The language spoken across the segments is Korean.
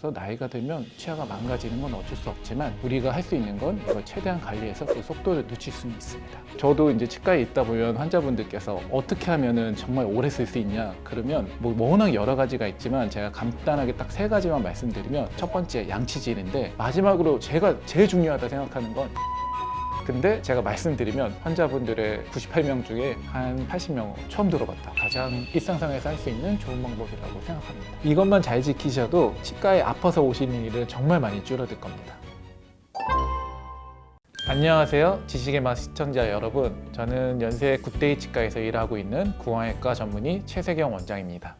그래서 나이가 들면 치아가 망가지는 건 어쩔 수 없지만 우리가 할 수 있는 건 이걸 최대한 관리해서 그 속도를 늦출 수는 있습니다. 저도 이제 치과에 있다 보면 환자분들께서 어떻게 하면은 정말 오래 쓸 수 있냐 그러면 뭐 워낙 여러 가지가 있지만 제가 간단하게 딱 세 가지만 말씀드리면 첫 번째 양치질인데 마지막으로 제가 제일 중요하다 생각하는 건 근데 제가 말씀드리면 환자분들의 98명 중에 한 80명 처음 들어봤다. 가장 일상생활에서 할 수 있는 좋은 방법이라고 생각합니다. 이것만 잘 지키셔도 치과에 아파서 오시는 일은 정말 많이 줄어들 겁니다. 안녕하세요. 지식의 맛 시청자 여러분. 저는 연세 굿데이 치과에서 일하고 있는 구강외과 전문의 최세경 원장입니다.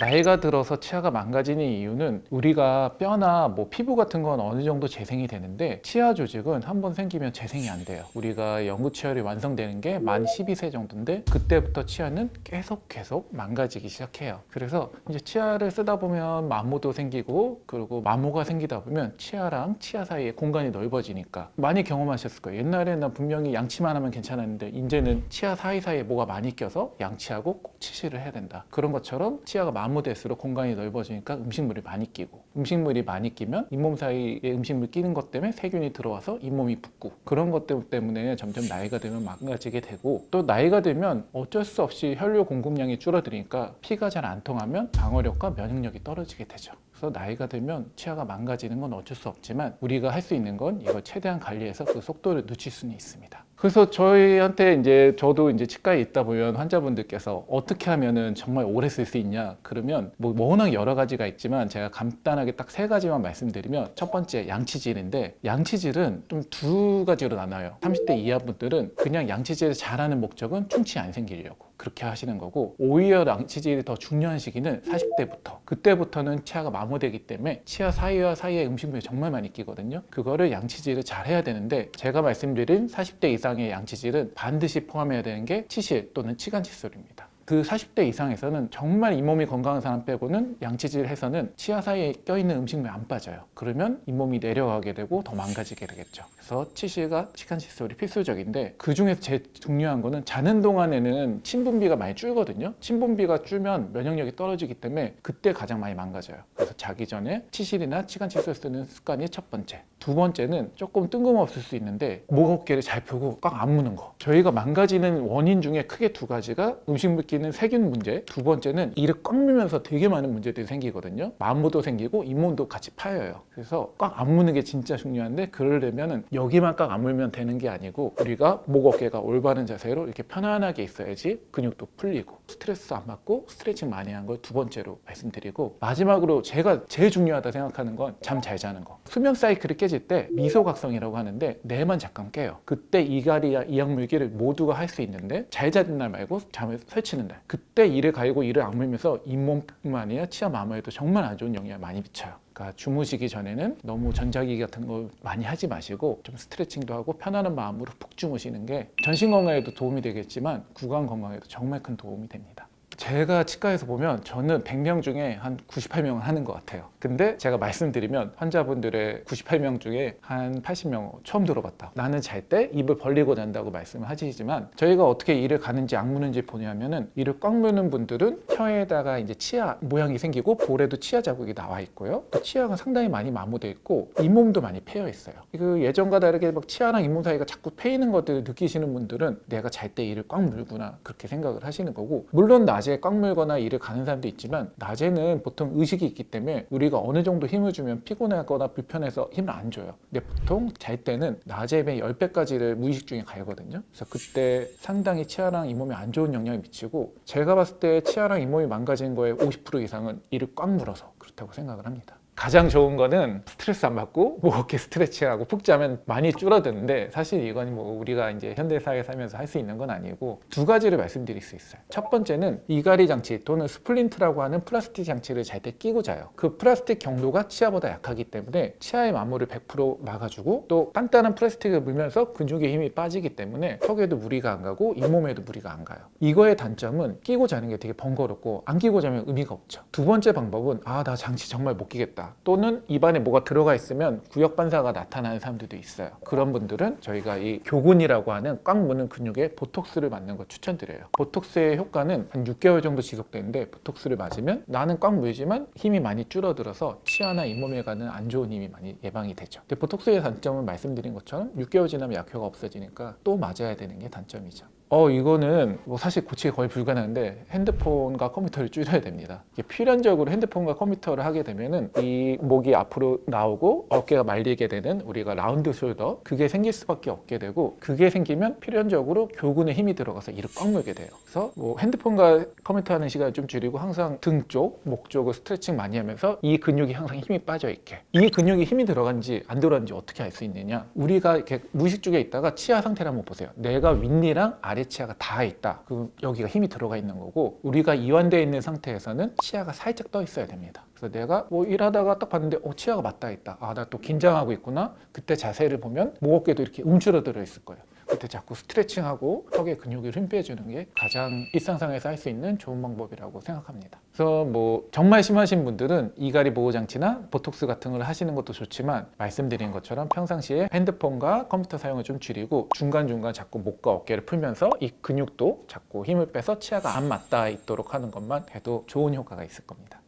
나이가 들어서 치아가 망가지는 이유는 우리가 뼈나 뭐 피부 같은 건 어느 정도 재생이 되는데 치아 조직은 한 번 생기면 재생이 안 돼요. 우리가 연구 치열이 완성되는 게 만 12세 정도인데 그때부터 치아는 계속 계속 망가지기 시작해요. 그래서 이제 치아를 쓰다 보면 마모도 생기고 그리고 마모가 생기다 보면 치아랑 치아 사이에 공간이 넓어지니까 많이 경험하셨을 거예요. 옛날에는 분명히 양치만 하면 괜찮았는데 이제는 치아 사이사이에 뭐가 많이 껴서 양치하고 꼭 치실을 해야 된다. 그런 것처럼 치아가 마모 될수록 공간이 넓어지니까 음식물이 많이 끼고 음식물이 많이 끼면 잇몸 사이에 음식물 끼는 것 때문에 세균이 들어와서 잇몸이 붓고 그런 것 때문에 점점 나이가 들면 망가지게 되고 또 나이가 들면 어쩔 수 없이 혈류 공급량이 줄어드니까 피가 잘 안 통하면 방어력과 면역력이 떨어지게 되죠. 그래서 나이가 들면 치아가 망가지는 건 어쩔 수 없지만 우리가 할 수 있는 건 이걸 최대한 관리해서 그 속도를 늦출 수는 있습니다. 그래서 저희한테 이제 저도 이제 치과에 있다 보면 환자분들께서 어떻게 하면은 정말 오래 쓸 수 있냐? 그러면 뭐 워낙 여러 가지가 있지만 제가 간단하게 딱 세 가지만 말씀드리면 첫 번째 양치질인데 양치질은 좀 두 가지로 나눠요. 30대 이하 분들은 그냥 양치질을 잘하는 목적은 충치 안 생기려고 그렇게 하시는 거고 오히려 양치질이 더 중요한 시기는 40대부터. 그때부터는 치아가 마모되기 때문에 치아 사이와 사이에 음식물이 정말 많이 끼거든요. 그거를 양치질을 잘 해야 되는데 제가 말씀드린 40대 이상 의 양치질은 반드시 포함해야 되는 게 치실 또는 치간 칫솔입니다 그 40대 이상에서는 정말 잇몸이 건강한 사람 빼고는 양치질 해서는 치아 사이에 껴있는 음식물이 안 빠져요. 그러면 잇몸이 내려가게 되고 더 망가지게 되겠죠. 그래서 치실과 치간 칫솔이 필수적인데 그 중에서 제일 중요한 거는 자는 동안에는 침분비가 많이 줄거든요. 침분비가 줄면 면역력이 떨어지기 때문에 그때 가장 많이 망가져요. 그래서 자기 전에 치실이나 치간 칫솔 쓰는 습관이 첫 번째. 두 번째는 조금 뜬금없을 수 있는데 목 어깨를 잘 펴고 꽉 안 무는 거. 저희가 망가지는 원인 중에 크게 두 가지가 음식 끼는 세균 문제. 두 번째는 이를 꽉 물면서 되게 많은 문제들이 생기거든요. 마모도 생기고 잇몸도 같이 파여요. 그래서 꽉 안 무는 게 진짜 중요한데 그러려면은 여기만 꽉 안 물면 되는 게 아니고 우리가 목 어깨가 올바른 자세로 이렇게 편안하게 있어야지 근육도 풀리고 스트레스 안 받고 스트레칭 많이 한 걸 두 번째로 말씀드리고 마지막으로 제가 제일 중요하다 생각하는 건 잠 잘 자는 거. 수면 사이클이 깨질 때 미소각성이라고 하는데 뇌만 잠깐 깨요. 그때 이갈이야 이약물기를 모두가 할 수 있는데 잘 자는 날 말고 잠을 설치는 날. 그때 이를 가리고 이를 악물면서 잇몸뿐만 아니라 치아 마모에도 정말 안 좋은 영향을 많이 미쳐요. 그러니까 주무시기 전에는 너무 전자기기 같은 거 많이 하지 마시고 좀 스트레칭도 하고 편안한 마음으로 푹 주무시는 게 전신 건강에도 도움이 되겠지만 구강 건강에도 정말 큰 도움이 됩니다. 제가 치과에서 보면 저는 100명 중에 한 98명은 하는 것 같아요. 근데 제가 말씀드리면 환자분들의 98명 중에 한 80명 처음 들어봤다. 나는 잘 때 입을 벌리고 잔다고 말씀을 하시지만 저희가 어떻게 이를 가는지 악무는지 보냐면은 이를 꽉 무는 분들은 혀에다가 이제 치아 모양이 생기고 볼에도 치아 자국이 나와 있고요. 또 치아가 상당히 많이 마모돼 있고 잇몸도 많이 패여 있어요. 그 예전과 다르게 막 치아랑 잇몸 사이가 자꾸 패이는 것들을 느끼시는 분들은 내가 잘 때 이를 꽉 물구나 그렇게 생각을 하시는 거고 물론 낮에 꽉 물거나 이를 가는 사람도 있지만 낮에는 보통 의식이 있기 때문에 우리가 어느 정도 힘을 주면 피곤하거나 불편해서 힘을 안 줘요. 근데 보통 잘 때는 낮에 매 10배까지를 무의식 중에 가거든요. 그래서 그때 상당히 치아랑 잇몸에 안 좋은 영향을 미치고 제가 봤을 때 치아랑 잇몸이 망가진 거에 50% 이상은 이를 꽉 물어서 그렇다고 생각을 합니다. 가장 좋은 거는 스트레스 안 받고 뭐 이렇게 스트레칭하고 푹 자면 많이 줄어드는데 사실 이건 뭐 우리가 이제 현대 사회 살면서 할 수 있는 건 아니고 두 가지를 말씀드릴 수 있어요. 첫 번째는 이가리 장치 또는 스플린트라고 하는 플라스틱 장치를 잘 때 끼고 자요. 그 플라스틱 경도가 치아보다 약하기 때문에 치아의 마모를 100% 막아주고 또 단단한 플라스틱을 물면서 근육의 힘이 빠지기 때문에 턱에도 무리가 안 가고 잇몸에도 무리가 안 가요. 이거의 단점은 끼고 자는 게 되게 번거롭고 안 끼고 자면 의미가 없죠. 두 번째 방법은 아 나 장치 정말 못 끼겠다. 또는 입안에 뭐가 들어가 있으면 구역 반사가 나타나는 사람들도 있어요. 그런 분들은 저희가 이 교근이라고 하는 꽉 무는 근육에 보톡스를 맞는 거 추천드려요. 보톡스의 효과는 한 6개월 정도 지속되는데 보톡스를 맞으면 나는 꽉 물지만 힘이 많이 줄어들어서 치아나 잇몸에 가는 안 좋은 힘이 많이 예방이 되죠. 근데 보톡스의 단점은 말씀드린 것처럼 6개월 지나면 약효가 없어지니까 또 맞아야 되는 게 단점이죠. 어 이거는 뭐 사실 고치기 거의 불가능한데 핸드폰과 컴퓨터를 줄여야 됩니다. 필연적으로 핸드폰과 컴퓨터를 하게 되면은 이 목이 앞으로 나오고 어깨가 말리게 되는 우리가 라운드 숄더 그게 생길 수밖에 없게 되고 그게 생기면 필연적으로 교근에 힘이 들어가서 이를 꽉 물게 돼요. 그래서 뭐 핸드폰과 컴퓨터 하는 시간을 좀 줄이고 항상 등 쪽, 목 쪽을 스트레칭 많이 하면서 이 근육이 항상 힘이 빠져 있게 이 근육이 힘이 들어간지 안 들어간지 어떻게 알 수 있느냐? 우리가 이렇게 무의식 쪽에 있다가 치아 상태를 한번 보세요. 내가 윗니랑 아래 치아가 닿아 있다. 그럼 여기가 힘이 들어가 있는 거고 우리가 이완되어 있는 상태에서는 치아가 살짝 떠 있어야 됩니다. 그래서 내가 뭐 일하다가 딱 봤는데 어 치아가 맞닿아 있다. 아 나 또 긴장하고 있구나. 그때 자세를 보면 목 어깨도 이렇게 움츠러들어 있을 거예요. 그때 자꾸 스트레칭하고 턱의 근육을 힘 빼주는 게 가장 일상생활에서 할 수 있는 좋은 방법이라고 생각합니다. 그래서 뭐 정말 심하신 분들은 이갈이 보호 장치나 보톡스 같은 걸 하시는 것도 좋지만 말씀드린 것처럼 평상시에 핸드폰과 컴퓨터 사용을 좀 줄이고 중간중간 자꾸 목과 어깨를 풀면서 이 근육도 자꾸 힘을 빼서 치아가 안 맞닿아 있도록 하는 것만 해도 좋은 효과가 있을 겁니다.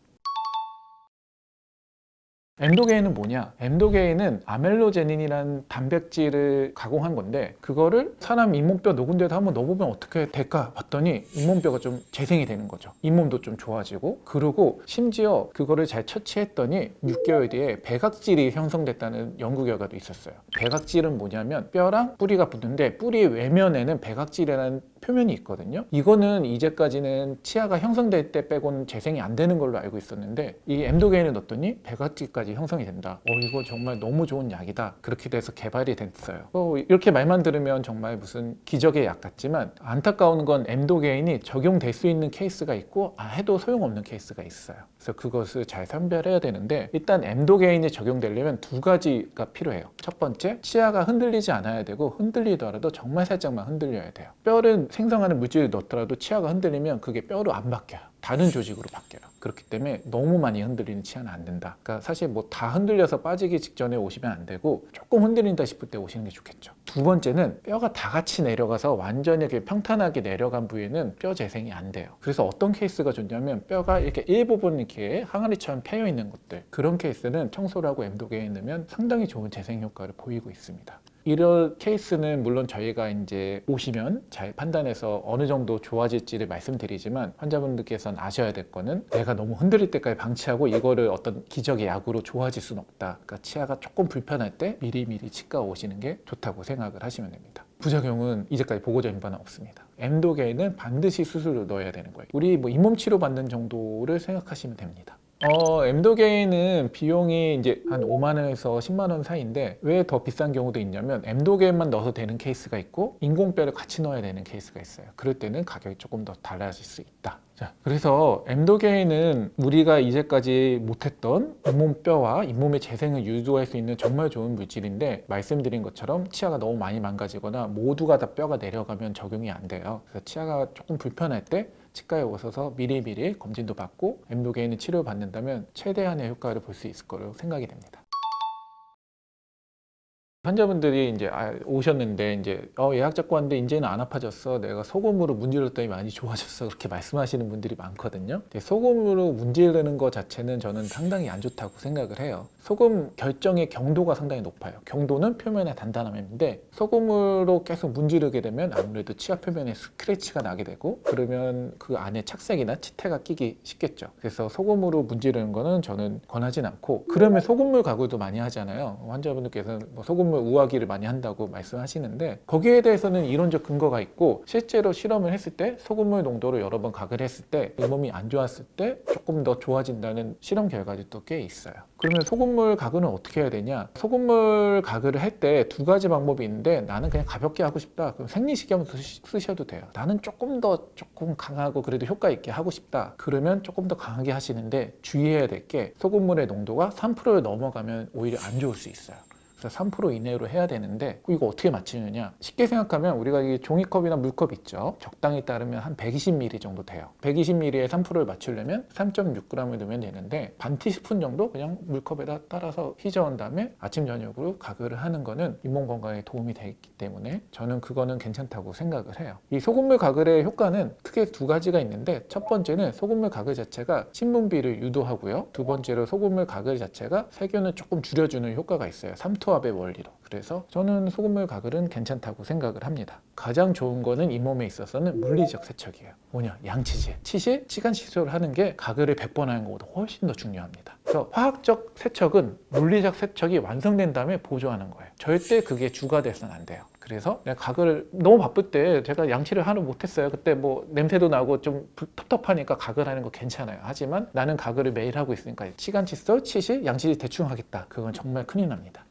엠도게인은 뭐냐? 엠도게인은 아멜로제닌이라는 단백질을 가공한 건데 그거를 사람 잇몸뼈 녹은 데다 한번 넣어보면 어떻게 될까 봤더니 잇몸뼈가 좀 재생이 되는 거죠. 잇몸도 좀 좋아지고 그리고 심지어 그거를 잘 처치했더니 6개월 뒤에 백악질이 형성됐다는 연구 결과도 있었어요. 백악질은 뭐냐면 뼈랑 뿌리가 붙는데 뿌리 외면에는 백악질이라는 표면이 있거든요. 이거는 이제까지는 치아가 형성될 때 빼고는 재생이 안 되는 걸로 알고 있었는데 이 엠도게인을 넣었더니 백악질까지 형성이 된다. 어 이거 정말 너무 좋은 약이다. 그렇게 돼서 개발이 됐어요. 어, 이렇게 말만 들으면 정말 무슨 기적의 약 같지만 안타까운 건 엠도게인이 적용될 수 있는 케이스가 있고 아 해도 소용없는 케이스가 있어요. 그래서 그것을 잘 선별해야 되는데 일단 엠도게인이 적용되려면 두 가지가 필요해요. 첫 번째 치아가 흔들리지 않아야 되고 흔들리더라도 정말 살짝만 흔들려야 돼요. 뼈를 생성하는 물질을 넣더라도 치아가 흔들리면 그게 뼈로 안 바뀌어요. 다른 조직으로 바뀌어요. 그렇기 때문에 너무 많이 흔들리는 치아는 안 된다. 그러니까 사실 뭐 다 흔들려서 빠지기 직전에 오시면 안 되고 조금 흔들린다 싶을 때 오시는 게 좋겠죠. 두 번째는 뼈가 다 같이 내려가서 완전히 이렇게 평탄하게 내려간 부위는 뼈 재생이 안 돼요. 그래서 어떤 케이스가 좋냐면 뼈가 이렇게 일부분 이렇게 항아리처럼 패여 있는 것들 그런 케이스는 청소를 하고 엠도게에 넣으면 상당히 좋은 재생 효과를 보이고 있습니다. 이런 케이스는 물론 저희가 이제 오시면 잘 판단해서 어느 정도 좋아질지를 말씀드리지만 환자분들께서는 아셔야 될 거는 내가 너무 흔들릴 때까지 방치하고 이거를 어떤 기적의 약으로 좋아질 수는 없다. 그러니까 치아가 조금 불편할 때 미리미리 치과 오시는 게 좋다고 생각을 하시면 됩니다. 부작용은 이제까지 보고적인 바는 없습니다. 엠도게는 반드시 수술을 넣어야 되는 거예요. 우리 뭐 잇몸 치료 받는 정도를 생각하시면 됩니다. 어, 엠도게인은 비용이 이제 한 5만 원에서 10만 원 사이인데 왜 더 비싼 경우도 있냐면 엠도게인만 넣어서 되는 케이스가 있고 인공뼈를 같이 넣어야 되는 케이스가 있어요. 그럴 때는 가격이 조금 더 달라질 수 있다. 자, 그래서 엠도게인은 우리가 이제까지 못했던 잇몸 뼈와 잇몸의 재생을 유도할 수 있는 정말 좋은 물질인데 말씀드린 것처럼 치아가 너무 많이 망가지거나 모두가 다 뼈가 내려가면 적용이 안 돼요. 그래서 치아가 조금 불편할 때 치과에 오셔서 미리미리 검진도 받고 엠도게인을 치료받는다면 최대한의 효과를 볼 수 있을 거로 생각이 됩니다. 환자분들이 이제 아, 오셨는데 이제 어, 예약 잡고 왔는데 이제는 안 아파졌어. 내가 소금으로 문질렀더니 많이 좋아졌어. 그렇게 말씀하시는 분들이 많거든요. 소금으로 문지르는 것 자체는 저는 상당히 안 좋다고 생각을 해요. 소금 결정의 경도가 상당히 높아요. 경도는 표면의 단단함인데 소금으로 계속 문지르게 되면 아무래도 치아 표면에 스크래치가 나게 되고 그러면 그 안에 착색이나 치태가 끼기 쉽겠죠. 그래서 소금으로 문지르는 거는 저는 권하진 않고 그러면 소금물 가구도 많이 하잖아요. 환자분들께서는 뭐 소금 물 우아기를 많이 한다고 말씀하시는데 거기에 대해서는 이론적 근거가 있고 실제로 실험을 했을 때 소금물 농도를 여러 번 가글 했을 때 잇몸이 안 좋았을 때 조금 더 좋아진다는 실험 결과들도 꽤 있어요. 그러면 소금물 가글은 어떻게 해야 되냐? 소금물 가글을 할 때 두 가지 방법이 있는데 나는 그냥 가볍게 하고 싶다. 그럼 생리식염 쓰셔도 돼요. 나는 조금 더 조금 강하고 그래도 효과 있게 하고 싶다. 그러면 조금 더 강하게 하시는데 주의해야 될 게 소금물의 농도가 3%를 넘어가면 오히려 안 좋을 수 있어요. 그래서 3% 이내로 해야 되는데 이거 어떻게 맞추느냐? 쉽게 생각하면 우리가 이 종이컵이나 물컵 있죠. 적당히 따르면 한 120ml 정도 돼요. 120ml에 3%를 맞추려면 3.6g을 넣으면 되는데 반 티스푼 정도 그냥 물컵에다 따라서 휘저은 다음에 아침 저녁으로 가글을 하는 거는 잇몸 건강에 도움이 되기 때문에 저는 그거는 괜찮다고 생각을 해요. 이 소금물 가글의 효과는 크게 두 가지가 있는데 첫 번째는 소금물 가글 자체가 신분비를 유도하고요. 두 번째로 소금물 가글 자체가 세균을 조금 줄여주는 효과가 있어요. 삼투 압의 원리로. 그래서 저는 소금물 가글은 괜찮다고 생각을 합니다. 가장 좋은 거는 잇몸에 있어서는 물리적 세척이에요. 뭐냐? 양치질. 치실, 치간 칫솔을 하는 게 가글을 100번 하는 것보다 훨씬 더 중요합니다. 그래서 화학적 세척은 물리적 세척이 완성된 다음에 보조하는 거예요. 절대 그게 주가 돼서는 안 돼요. 그래서 내가 가글을 너무 바쁠 때 제가 양치를 하루 못했어요. 그때 뭐 냄새도 나고 좀 불- 텁텁하니까 가글 하는 거 괜찮아요. 하지만 나는 가글을 매일 하고 있으니까 치간 칫솔, 치실, 양치질 대충 하겠다. 그건 정말 큰일 납니다.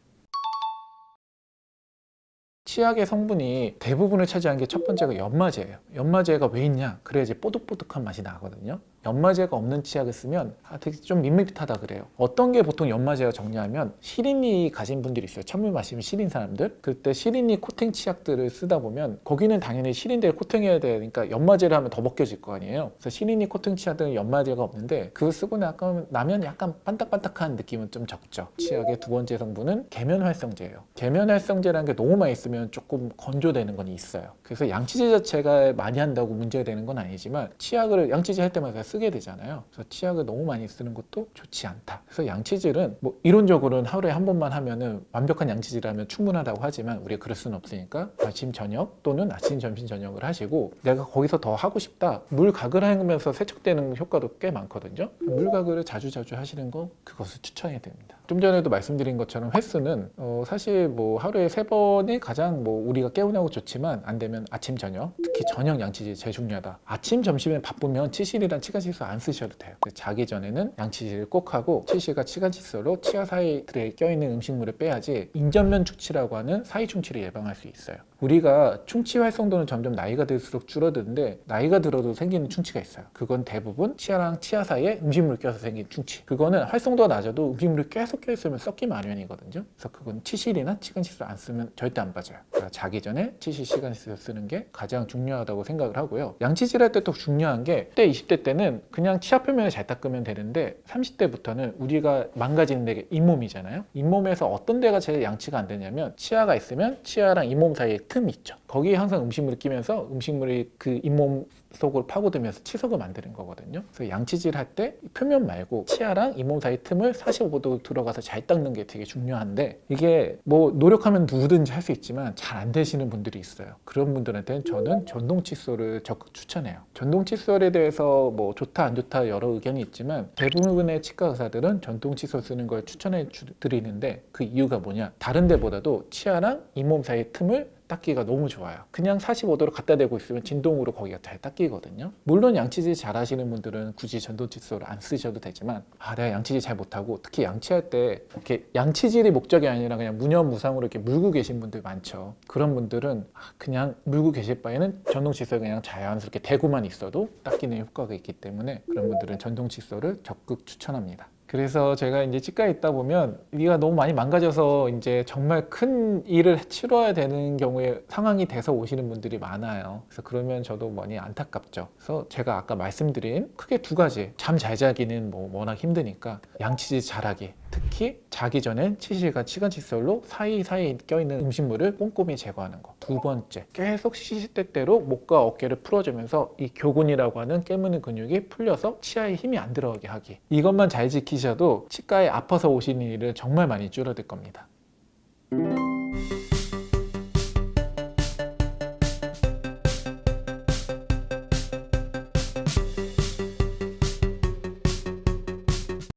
치약의 성분이 대부분을 차지한 게첫 번째가 연마제예요. 연마제가 왜 있냐? 그래야지 뽀득뽀득한 맛이 나거든요. 연마제가 없는 치약을 쓰면 아, 되게 좀 밋밋하다 그래요. 어떤 게 보통 연마제가 정리하면 시린이 가진 분들이 있어요. 찬물 마시면 시린 사람들. 그때 시린이 코팅 치약들을 쓰다 보면 거기는 당연히 시린대를 코팅해야 되니까 연마제를 하면 더 벗겨질 거 아니에요. 그래서 시린이 코팅 치약들은 연마제가 없는데 그거 쓰고 나면 약간 반딱반딱한 느낌은 좀 적죠. 치약의 두 번째 성분은 계면 활성제예요. 계면 활성제라는 게 너무 많이 쓰면 조금 건조되는 건 있어요. 그래서 양치질 자체가 많이 한다고 문제가 되는 건 아니지만 치약을 양치질 할 때마다 쓰게 되잖아요. 그래서 치약을 너무 많이 쓰는 것도 좋지 않다. 그래서 양치질은 뭐 이론적으로는 하루에 한 번만 하면은 완벽한 양치질을 하면 충분하다고 하지만 우리가 그럴 수는 없으니까 아침 저녁 또는 아침 점심 저녁을 하시고 내가 거기서 더 하고 싶다. 물 가글 하면서 세척되는 효과도 꽤 많거든요. 물 가글을 자주 자주 하시는 거 그것을 추천해 드립니다. 좀 전에도 말씀드린 것처럼 횟수는 어, 사실 뭐 하루에 세 번이 가장 뭐 우리가 깨우냐고 좋지만 안 되면 아침 저녁 특히 저녁 양치질 제일 중요하다. 아침 점심에 바쁘면 치실이랑 치간 칫솔 안 쓰셔도 돼요. 자기 전에는 양치질을 꼭 하고 치실과 치간 칫솔로 치아 사이들에 껴있는 음식물을 빼야지 인전면 충치라고 하는 사이 충치를 예방할 수 있어요. 우리가 충치 활성도는 점점 나이가 들수록 줄어드는데 나이가 들어도 생기는 충치가 있어요. 그건 대부분 치아랑 치아 사이에 음식물 껴서 생긴 충치. 그거는 활성도가 낮아도 음식물이 계속 껴있으면 썩기 마련이거든요. 그래서 그건 치실이나 치간 칫솔 안 쓰면 절대 안 빠져요. 그러니까 자기 전에 치실 치간 칫솔 쓰는 게 가장 중요하다고 생각을 하고요. 양치질 할 때 또 중요한 게 10대, 20대 때는 그냥 치아 표면을 잘 닦으면 되는데 30대부터는 우리가 망가지는 데가 잇몸이잖아요. 잇몸에서 어떤 데가 제일 양치가 안 되냐면 치아가 있으면 치아랑 잇몸 사이에 틈이 있죠. 거기에 항상 음식물이 끼면서 음식물이 그 잇몸 속으로 파고들면서 치석을 만드는 거거든요. 그래서 양치질 할 때 표면 말고 치아랑 잇몸 사이 틈을 45도 들어가서 잘 닦는 게 되게 중요한데 이게 뭐 노력하면 누구든지 할 수 있지만 잘 안 되시는 분들이 있어요. 그런 분들한테는 저는 전동 칫솔을 적극 추천해요. 전동 칫솔에 대해서 뭐 좋다 안 좋다 여러 의견이 있지만 대부분의 치과 의사들은 전동 칫솔 쓰는 걸 추천해 주- 드리는데 그 이유가 뭐냐? 다른 데보다도 치아랑 잇몸 사이 틈을 닦기가 너무 좋아요. 그냥 45도로 갖다 대고 있으면 진동으로 거기가 잘 닦이거든요. 물론 양치질 잘 하시는 분들은 굳이 전동 칫솔을 안 쓰셔도 되지만 아 내가 양치질 잘 못하고 특히 양치할 때 이렇게 양치질이 목적이 아니라 그냥 무념무상으로 이렇게 물고 계신 분들 많죠. 그런 분들은 아, 그냥 물고 계실 바에는 전동 칫솔 그냥 자연스럽게 대고만 있어도 닦이는 효과가 있기 때문에 그런 분들은 전동 칫솔을 적극 추천합니다. 그래서 제가 이제 치과에 있다 보면 이가 너무 많이 망가져서 이제 정말 큰 일을 치러야 되는 경우에 상황이 돼서 오시는 분들이 많아요. 그래서 그러면 저도 많이 안타깝죠. 그래서 제가 아까 말씀드린 크게 두 가지. 잠 잘 자기는 뭐 워낙 힘드니까 양치질 잘하기. 특히 자기 전엔 치실과 치간 칫솔로 사이사이 껴있는 음식물을 꼼꼼히 제거하는 거. 두 번째, 계속 시시때때로 목과 어깨를 풀어주면서 이 교근이라고 하는 깨무는 근육이 풀려서 치아에 힘이 안 들어가게 하기. 이것만 잘 지키셔도 치과에 아파서 오시는 일은 정말 많이 줄어들 겁니다.